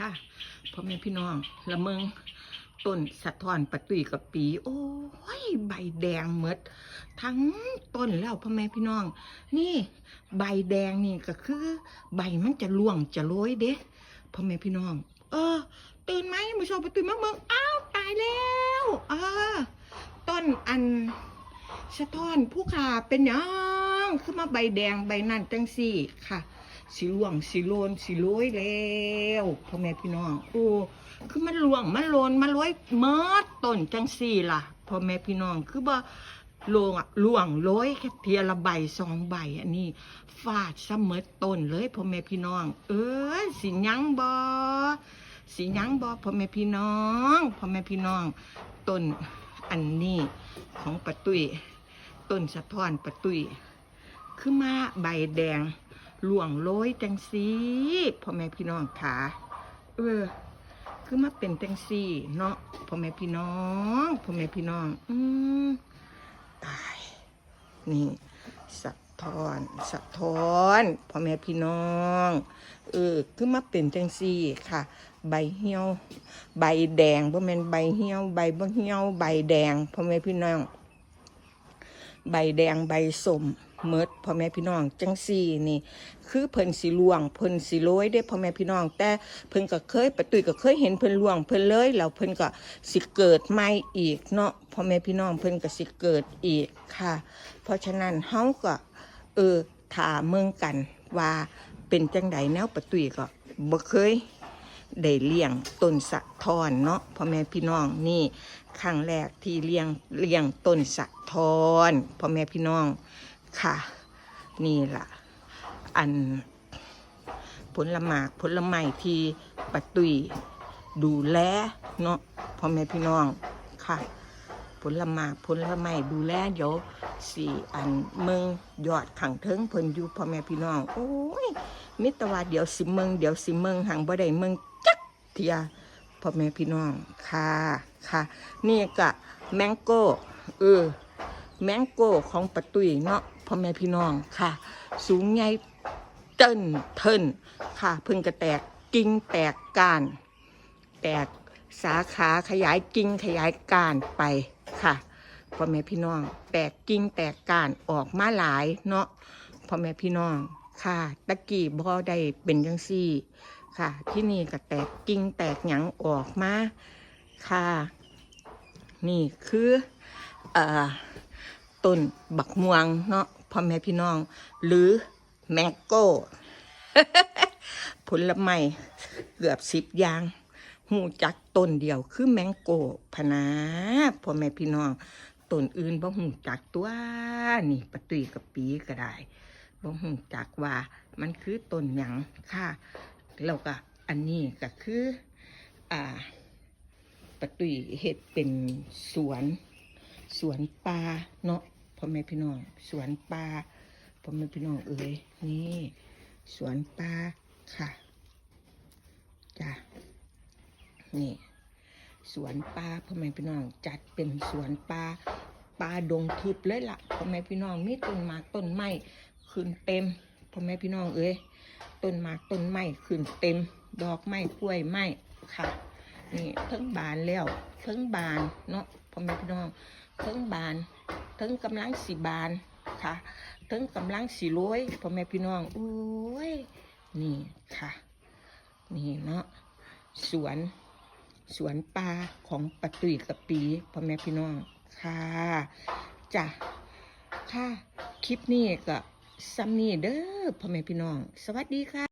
ค่ะพ่อแม่พี่น้องละเมิงต้นสะท้อนปะตุยกับปี โอ้ยใบแดงหมดทั้งต้นแล้วพ่อแม่พี่น้อง นี่ใบแดงนี่ก็คือ ใบมันจะร่วงจะโรยเด้พ่อแม่พี่น้อง เออ ตื่นไหมมาชมปะตุยมาเมืองอ้าวตายแล้วเออต้นอันสะท้อนผู้ขาเป็นยังคือมาใบแดงใบนั่นจังสี่ค่ะ สีล่วงสีโลนสีโรยแล้วพ่อแม่พี่น้องโอ้คือมันล่วงมันโลนมันโรยเมิดต้นจังสี่ล่ะพ่อแม่พี่น้องคือบ่ลวงอะล่วงโรยแค่เทียละใบสองใบอันนี้ฟาดซะเมิดต้นเลยพ่อแม่พี่น้อง เออสิยังบ่สิยังบ่พ่อแม่พี่น้องพ่อแม่พี่น้องต้นอันนี้ของปะตุยต้นสะท้อนปะตุยคือมาใบแดง หลวงโรยจังสีพ่อแม่พี่น้องขาเออ คือมาเป็นจังสีเนาะพ่อแม่พี่น้องพ่อแม่พี่น้อง อืมตาย นี่สะท้อนสะท้อนพ่อแม่พี่น้องเออคือมาเป็นจังสีค่ะ ใบเหี่ยว ใบแดงบ่แม่นใบเหี่ยวใบบ่เหี่ยวใบแดงพ่อแม่พี่น้อง ใบแดงใบสม เมดพ่อแม่พี่น้องจังสี่นี่ คือเพิ่นสีลวงเพิ่นสีโรยได้พ่อแม่พี่น้อง แต่เพิ่นก็เคยปะตุยก็เคยเห็นเพิ่นลวงเพิ่นเลยแล้วเพิ่นก็สิเกิดใหม่อีกเนาะพ่อแม่พี่น้องเพิ่นก็สิเกิดอีกค่ะ เพราะฉะนั้นเฮาก็เออถามเมืองกันว่าเป็นจังใดแนวปะตุยก็บ่เคยได้เลี้ยงต้นสะทอนเนาะพ่อแม่พี่น้องนี่ครั้งแรกที่เลี้ยงเลี้ยงต้นสะทอนพ่อแม่พี่น้อง ค่ะ นี่ล่ะอันผลละหมากผลละไม้ที่ปะตุยดูแลเนาะพ่อแม่พี่น้องค่ะ ผลละหมากผลละไม้ดูแลเดี๋ยวสี่อันเมืองยอดขังเทิงเพิ่นอยู่พ่อแม่พี่น้อง โอ้ยมิตรว่าเดี๋ยวสิเมืองเดี๋ยวสิเมืองหังบ่ได้เมืองจักเทียพ่อแม่พี่น้องค่ะค่ะ นี่กะแมงโก้เออแมงโก้ของปะตุยเนาะ พ่อแม่พี่น้องค่ะ สูงใหญ่เติ้นเทินค่ะเพิ่งกระแตกกิ่งแตกก้าน แตกสาขาขยายกิ่งขยายก้านไปค่ะพ่อแม่พี่น้อง แตกกิ่งแตกก้านออกมาหลายเนาะพ่อแม่พี่น้องค่ะตะกี้บ่ได้เป็นจังซี่ ค่ะ ที่นี่ก็แตกกิ่งแตกหยังออกมาค่ะ นี่คือเอ่อต้นบักม่วงเนาะ พ่อแม่พี่น้อง หรือแมงโก้ ผลไม้เกือบสิบอย่างหูจักต้นเดียวคือแมงโก้พนาพ่อแม่พี่น้องต้นอื่นบ่หูจักตัวนี่ปะตุยกับปีก็ได้บ่หูจักว่ามันคือต้นหยังค่ะแล้วก็อันนี้ก็คือ อ่าปะตุยเฮ็ดเป็นสวน สวนปลาเนาะ พ่อแม่พี่น้อง สวนปลาพ่อแม่พี่น้องเอ้ยนี่ สวนปลาค่ะจ้ะนี่ สวนปลาพ่อแม่พี่น้องจัดเป็นสวนปลาปลาดงทึบเลยล่ะพ่อแม่พี่น้องมีต้นหมากต้นไม้ขึ้นเต็มพ่อแม่พี่น้องเอ้ยต้นหมากต้นไม้ขึ้นเต็ม ดอกไม้กล้วยไม้ค่ะ นี่เพิ่งบานแล้วเพิ่งบานเนาะพ่อแม่พี่น้องเพิ่งบานเพิ่งกำลังสีบานค่ะเพิ่งกำลังสีรวยพ่อแม่พี่น้องโอ้ยนี่ค่ะ นี่เนาะสวนสวนปลาของปะตุยกับปีพ่อแม่พี่น้องค่ะจ้ะค่ะ คลิปนี้ก็ซัมนี่เด้อพ่อแม่พี่น้อง สวัสดีค่ะ